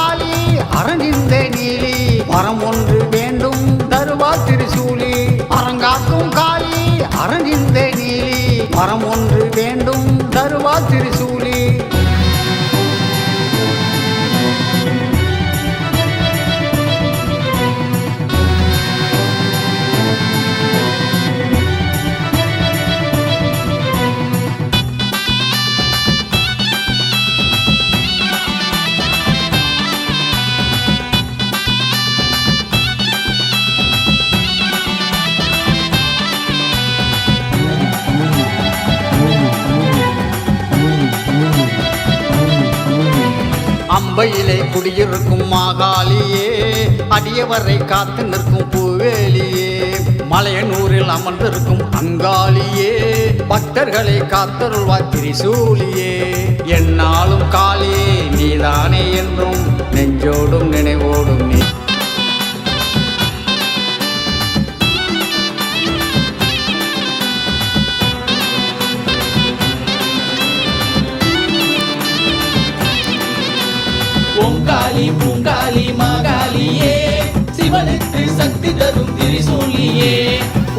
காளி அரங்கிந்த நீலி. வரம் ஒன்று வேண்டும் தருவா திருசூலி. அரங்காக்கும் காளி அரங்கிந்த நீலி. வரம் ஒன்று அம்பையிலே குடியிருக்கும் மாகாளியே அடியவரை காத்து நிற்கும் பூவேலியே. மலையனூரில் அமர்ந்திருக்கும் அங்காளியே பக்தர்களை காத்தருள்வாய் திரிசூலியே. என்னாலும் காளியே நீதானே என்றும் நெஞ்சோடும் நினைவோடும் நீ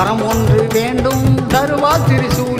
மரம் வரம் ஒன்று வேண்டும் தருவா திரிசூலி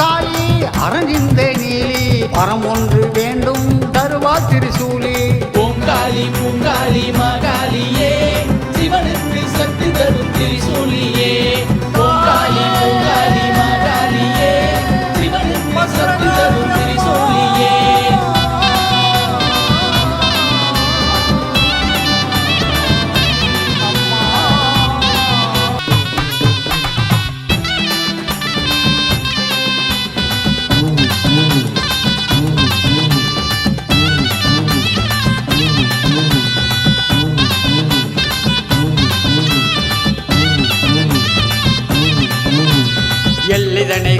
காளி அரணிந்த நீலி வரம் ஒன்று வேண்டும் தருவா திருசூலி. ஓங்காளி பூங்காளி மகாலியே சிவனுக்கு சக்தி தரும் திருசூலியே. பூங்காளி பூங்காளி மகாலியே சிவனுக்கு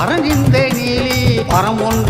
அரங்கிந்த நீலி ஒன்று